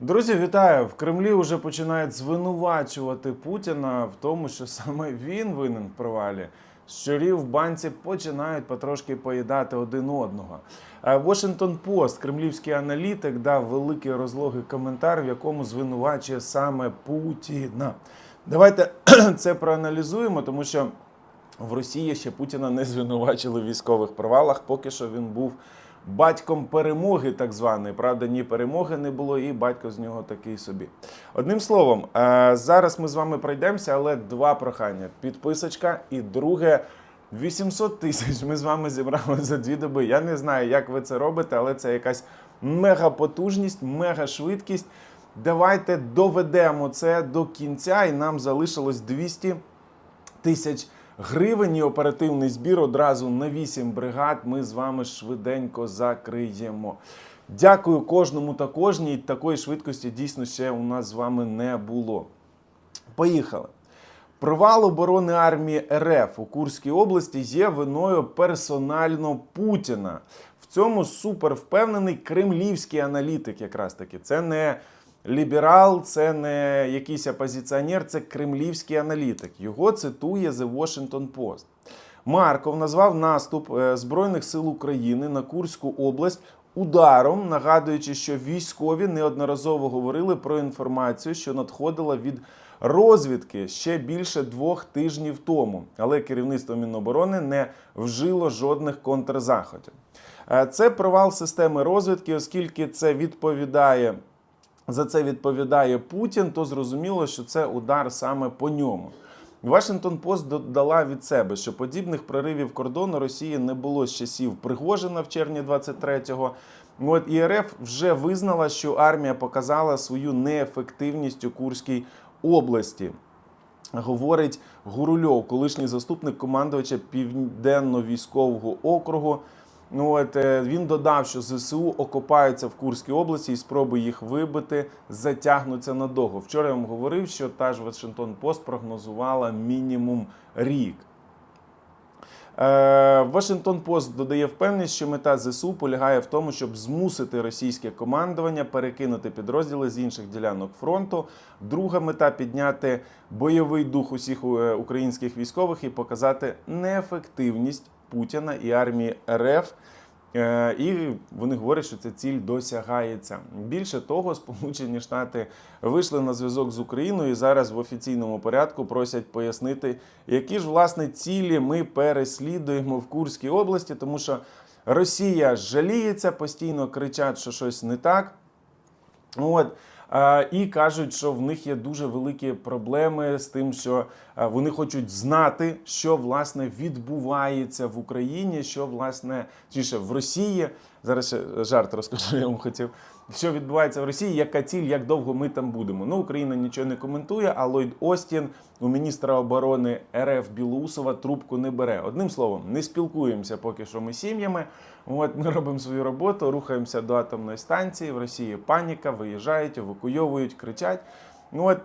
Друзі, вітаю! В Кремлі вже починають звинувачувати Путіна в тому, що саме він винен в провалі. Щурів в банці починають потрошки поїдати один одного. Е, Washington Post, кремлівський аналітик, дав великий розлогий коментар, в якому звинувачує саме Путіна. Давайте це проаналізуємо, тому що в Росії ще Путіна не звинувачили в військових провалах. Поки що він був батьком перемоги, так званої. Правда, ні перемоги не було, і батько з нього такий собі. Одним словом, е, зараз ми з вами пройдемося, але два прохання: підписочка і друге. 800 тисяч ми з вами зібрали за дві доби. Я не знаю, як ви це робите, але це якась мега потужність, мега швидкість. Давайте доведемо це до кінця, і нам залишилось 200 тисяч гривень і оперативний збір одразу на 8 бригад. Ми з вами швиденько закриємо. Дякую кожному та кожній. Такої швидкості дійсно ще у нас з вами не було. Поїхали. Провал оборони армії РФ у Курській області є виною персонально Путіна. В цьому супер впевнений кремлівський аналітик, якраз таки. Це не ліберал, це не якийсь опозиціонер, це кремлівський аналітик. Його цитує The Washington Post. Марков назвав наступ е, Збройних сил України на Курську область ударом, нагадуючи, що військові неодноразово говорили про інформацію, що надходила від розвідки ще більше двох тижнів тому, але керівництво Міноборони не вжило жодних контрзаходів. Е, Це провал системи розвідки, оскільки це відповідає. За це відповідає Путін, то зрозуміло, що це удар саме по ньому. Вашингтон Пост додала від себе, що подібних проривів кордону Росії не було з часів Пригожина в червні 23-го. От і РФ вже визнала, що армія показала свою неефективність у Курській області. Говорить Гурульов, колишній заступник командувача Південно-військового округу. Ну от е, він додав, що ЗСУ окопаються в Курській області і спроби їх вибити затягнуться надовго. Вчора я вам говорив, що та ж Вашингтон Пост прогнозувала мінімум рік. Е, Вашингтон Пост додає впевненість, що мета ЗСУ полягає в тому, щоб змусити російське командування перекинути підрозділи з інших ділянок фронту. Друга мета підняти бойовий дух усіх е, українських військових і показати неефективність Путіна і армії РФ. Е, І вони говорять, що ця ціль досягається. Більше того, Сполучені Штати вийшли на зв'язок з Україною і зараз в офіційному порядку просять пояснити, які ж власне цілі ми переслідуємо в Курській області, тому що Росія жаліється, постійно кричать, що щось не так. От. Е, І кажуть, що в них є дуже великі проблеми з тим, що е, вони хочуть знати, що власне відбувається в Україні, що власне чи в Росії. Зараз жарт розкажу, я вам хотів. Що відбувається в Росії, яка ціль, як довго ми там будемо? Ну, Україна нічого не коментує, а Ллойд Остін у міністра оборони РФ Білоусова трубку не бере. Одним словом, не спілкуємося поки що ми сім'ями. От ми робимо свою роботу, рухаємося до атомної станції. В Росії паніка, виїжджають, евакуйовують, кричать. Ну от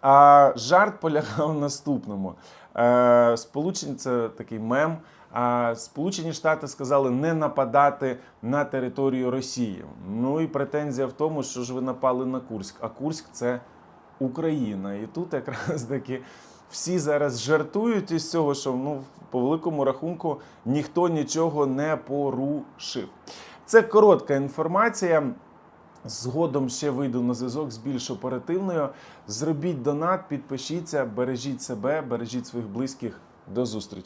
а жарт полягав в наступному. Е, Сполучені це такий мем. А Сполучені Штати сказали не нападати на територію Росії. Ну і претензія в тому, що ж ви напали на Курськ. А Курськ це Україна. І тут якраз таки всі зараз жартують із цього, що ну по великому рахунку ніхто нічого не порушив. Це коротка інформація. Згодом ще вийду на зв'язок з більш оперативною. Зробіть донат, підпишіться, бережіть себе, бережіть своїх близьких. До зустрічі.